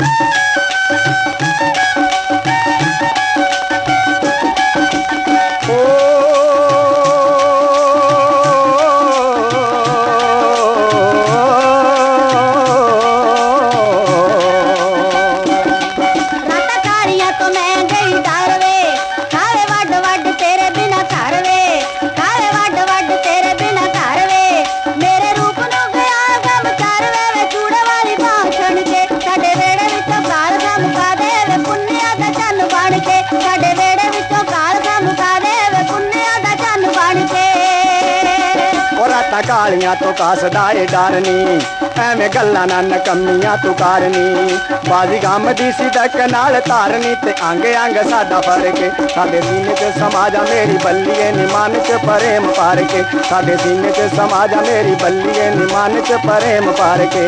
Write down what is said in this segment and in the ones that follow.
ਰਾਤਾਂ ਉਹ ਕਾਲੀਆਂ ਤੋਂ ਕਾਸਦਾ ਏ ਡਰ ਨੀ। ਐਵੇਂ ਗੱਲਾਂ ਨਾ ਨਕਮੀਆਂ ਤੂੰ ਕਰਨੀ। ਬਾਜ਼ੀ ਗਮ ਦੀ ਸਿਦਕ ਨਾਲ ਧਾਰਨੀ ਤੇ ਅੰਗ ਅੰਗ ਸਾਡਾ ਫ਼ਰਕ ਏ। ਸਾਡੇ ਸੀਨੇ 'ਚ ਸਮਾ ਮੇਰੀ ਬੱਲੀਏ ਨੀ ਮਨ 'ਚ ਪ੍ਰੇਮ ਪਾਰ ਕੇ ਸਾਡੇ ਸੀਨੇ 'ਚ ਸਮਾ ਮੇਰੀ ਬੱਲੀਏ ਨੀ ਮਨ 'ਚ ਪ੍ਰੇਮ ਪਾਰ ਕੇ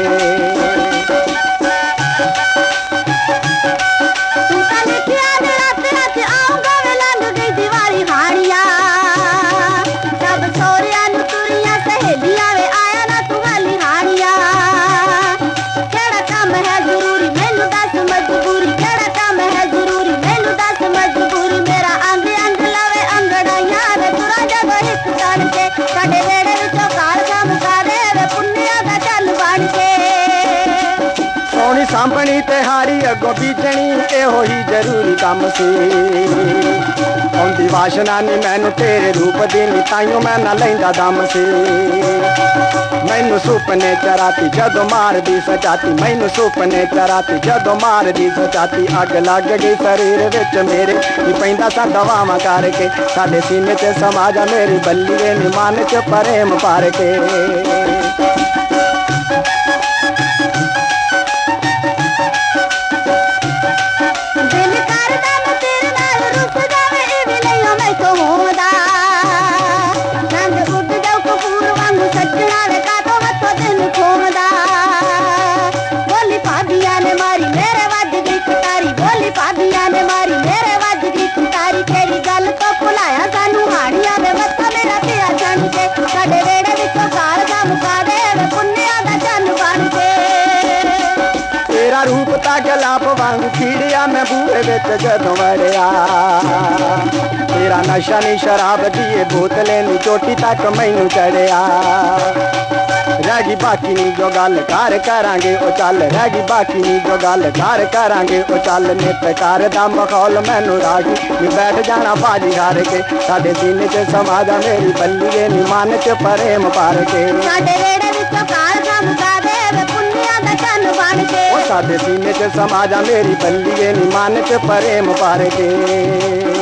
ਸਾਂਭਣੀ ਤੇ ਹਾਰੀ ਅੱਗੋਂ ਬੀਜਣੀ, ਇਹੋ ਹੀ ਜ਼ਰੂਰੀ ਕੰਮ ਸੀ। ਆਉਂਦੀ ਵਾਸ਼ਨਾ ਨੀ ਮੈਨੂੰ ਤੇਰੇ ਰੂਪ ਦੀ ਨੀ, ਤਾਈਓ ਮੈਂ ਨਾ ਲੈਂਦਾ ਦਮ ਸੀ। ਮੈਨੂੰ ਸੁਪਨੇ ਚਰਾਤੀ ਜਦੋਂ ਮਾਰਦੀ ਸਜਾਤੀ, ਮੈਨੂੰ ਸੁਪਨੇ ਚਰਾਤੀ ਜਦੋਂ ਮਾਰਦੀ ਸਜਾਤੀ, ਅੱਗ ਲੱਗ ਗਈ ਸਰੀਰ ਵਿੱਚ ਮੇਰੇ, ਨੀ ਪੈਂਦਾ ਸਾ ਦਵਾਵਾਂ ਕਰਕੇ। ਸਾਡੇ ਸੀਨੇ 'ਚ ਸਮਾ ਜਾ ਮੇਰੀ ਬੱਲੀਏ ਨੀ, ਮਨ 'ਚ ਪ੍ਰੇਮ ਪਾਰ ਕੇ। ਗਲਾਪ ਮੈਂ ਬੂਹੇ ਵਿੱਚ ਜਦੋਂ ਵੜਿਆ। ਤੇਰਾ ਨਸ਼ਾ ਨਹੀਂ ਸ਼ਰਾਬ ਦੀ ਬੋਤਲੇ ਨੀ ਚੋਟੀ ਤੱਕ ਮੈਨੂੰ ਚੜਿਆ। ਰਹਿ ਗਈ ਬਾਕੀ ਨਹੀਂ ਜੋ ਗੱਲ ਕਰ ਕਰਾਂਗੇ, ਉਹ ਚੱਲ। ਰਹਿ ਗਈ ਬਾਕੀ ਨਹੀਂ ਜੋ ਗੱਲ ਕਰ ਕਰਾਂਗੇ, ਉਹ ਚੱਲ। ਨਿਤ ਕਰ ਦਾ ਮਖੌਲ ਮੈਨੂੰ ਰਾਗੀ। ਨੀ ਬੈਠ ਜਾਣਾ ਬਾਜੀ ਹਾਰ ਕੇ। ਸਾਡੇ ਦਿਨ 'ਚ ਸਮਾ ਜਾ ਮੇਰੀ ਬੱਲੀਏ ਨੀ ਮਨ 'ਚ ਪ੍ਰੇਮ ਪਾਰ ਕੇ। ਸਾਡੇ ਵੇੜੇ ਵਿੱਚੋਂ ਸਾਡੇ ਸੀਨੇ 'ਚ ਸਮਾ ਜਾ ਮੇਰੀ ਬੱਲੀਏ ਨੀ ਮਨ 'ਚ ਪ੍ਰੇਮ ਪਾਰ ਕੇ